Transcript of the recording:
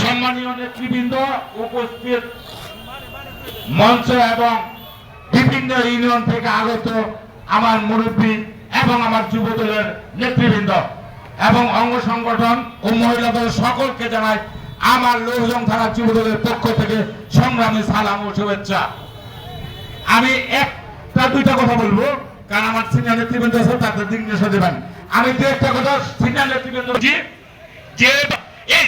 সম্মানীয় নেতৃবৃন্দ উপস্থিত মঞ্চ এবং বিভিন্ন ইউনিয়ন থেকে আগত আমার মুরব্বী এবং আমার যুব দলের নেতৃবৃন্দ এবং অঙ্গ সংগঠন ও মহিলা দল সকলকে জানাই আমার লোকজন থানা যুব দলের পক্ষ থেকে সংগ্রামী সালাম ও শুভেচ্ছা। আমি একটা দুইটা কথা বলব, কারণ আমার সিনিয়র নেতৃবৃন্দ আছে, তাদের দিক নির্দেশ দেবেন আমি দু একটা কথা সিনিয়র নেতৃবৃন্দ যে এই